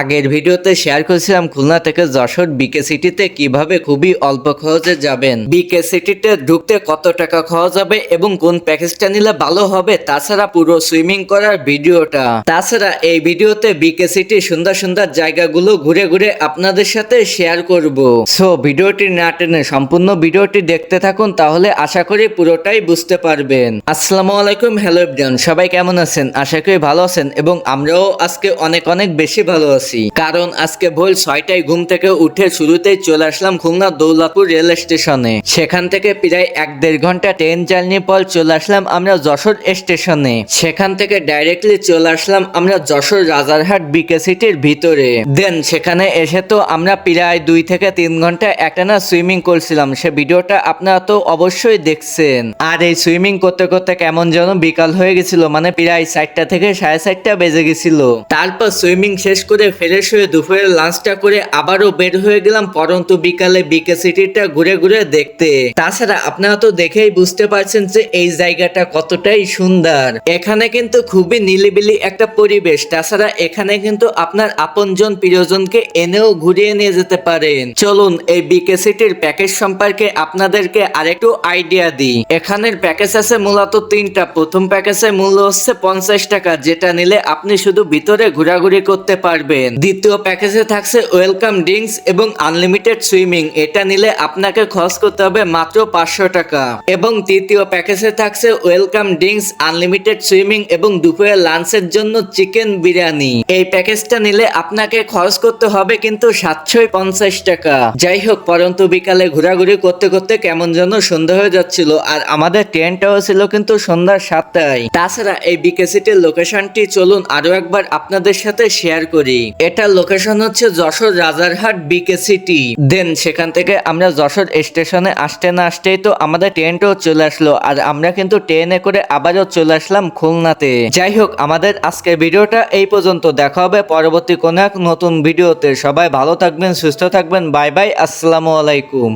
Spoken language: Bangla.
আগের ভিডিওতে শেয়ার করেছিলাম খুলনা থেকে যশোর বিকে সিটিতে কীভাবে খুবই অল্প খরচে যাবেন। বিকে সিটিতে ঢুকতে কত টাকা খরচ হবে এবং কোন প্যাকেজটা নিলে ভালো হবে তাছাড়া পুরো সুইমিং করার ভিডিওটা। তাছাড়া এই ভিডিওতে বিকে সিটি সুন্দর সুন্দর জায়গাগুলো ঘুরে ঘুরে আপনাদের সাথে শেয়ার করব। সো ভিডিওটি না টেনে সম্পূর্ণ ভিডিওটি দেখতে থাকুন তাহলে আশা করি পুরোটাই বুঝতে পারবেন। আসসালামু আলাইকুম, হ্যালো এভরিওয়ান, সবাই কেমন আছেন? আশা করি ভালো আছেন এবং আমরাও আজকে অনেক অনেক বেশি ভালো আছি। কারণ আজকে ভোর ছয়টায় ঘুম থেকে উঠে শুরুতেই চলে আসলাম খুলনা দৌলাপুর রেল স্টেশনে। সেখান থেকে প্রায় এক দেড় ঘণ্টা ট্রেন জার্নি পর চলে আসলাম আমরা যশোর স্টেশনে। সেখান থেকে ডাইরেক্টলি চলে আসলাম আমরা যশোর রাজারহাট বিকে সিটির ভিতরে। দেন সেখানে এসে তো আমরা প্রায় দুই থেকে তিন ঘণ্টা একটানা সুইমিং করছিলাম। সে ভিডিওটা আপনারা তো অবশ্যই দেখছেন। আর এই সুইমিং করতে করতে কেমন যেন বিকাল হয়ে গেছিল মানে প্রায় চারটা থেকে সাড়ে চারটা বেজে গেছিল। তারপর সুইমিং শেষ করে ফ্রেশ হয়ে দুপুরের লাঞ্চটা করে আবারও বের হয়ে গেলাম পরন্তু বিকালে বিকে সিটিটা ঘুরে ঘুরে দেখতে। তাছাড়া আপনারা তো দেখেই বুঝতে পারছেন যে এই জায়গাটা কতটাই সুন্দর। এখানে কিন্তু খুবই নিলিবিলি একটা পরিবেশ। তাছাড়া এখানে কিন্তু আপনার আপনজন প্রিয়জনকে এনেও ঘুরিয়ে নিয়ে যেতে পারেন। চলুন এই বিকে সিটির প্যাকেজ সম্পর্কে আপনাদেরকে আরেকটু আইডিয়া দিই। এখানের প্যাকেজ আছে মূলত তিনটা। প্রথম প্যাকেজের মূল্য হচ্ছে পঞ্চাশ টাকা, যেটা নিলে আপনি শুধু ভিতরে ঘোরাঘুরি করতে পারবেন। দ্বিতীয় প্যাকেজে থাকছে ওয়েলকাম ড্রিঙ্কস এবং আনলিমিটেড সুইমিং। এটা নিলে আপনাকে খরচ করতে হবে মাত্র পাঁচশো টাকা। এবং তৃতীয় প্যাকেজে থাকছে ওয়েলকাম ড্রিঙ্কস, আনলিমিটেড সুইমিং এবং দুপুরে লাঞ্চের জন্য চিকেন বিরিয়ানি। এই প্যাকেজটা নিলে আপনাকে খরচ করতে হবে কিন্তু সাতশো পঞ্চাশ টাকা। যাই হোক, পরন্তু বিকালে ঘোরাঘুরি করতে করতে কেমন যেন সন্ধ্যা হয়ে যাচ্ছিল আর আমাদের ট্রেনটাও ছিল কিন্তু সন্ধ্যা সাতটায়। তাছাড়া এই বিকেসিটির লোকেশনটি চলুন আরও একবার আপনাদের সাথে শেয়ার করি। এটার লোকেশন হচ্ছে Jessore Rajarhat BK city then সেখান থেকে আমরা যশোর স্টেশনে আসতে না আসতেই তো আমাদের ট্রেনটাও চলে আসলো, আর আমরা কিন্তু ট্রেনে করে আবারও চলে আসলাম খুলনাতে। যাই হোক, আমাদের আজকের ভিডিওটা এই পর্যন্ত। দেখা হবে পরবর্তী কোনো এক নতুন ভিডিওতে। সবাই ভালো থাকবেন, সুস্থ থাকবেন, বাই বাই, আসসালামু আলাইকুম।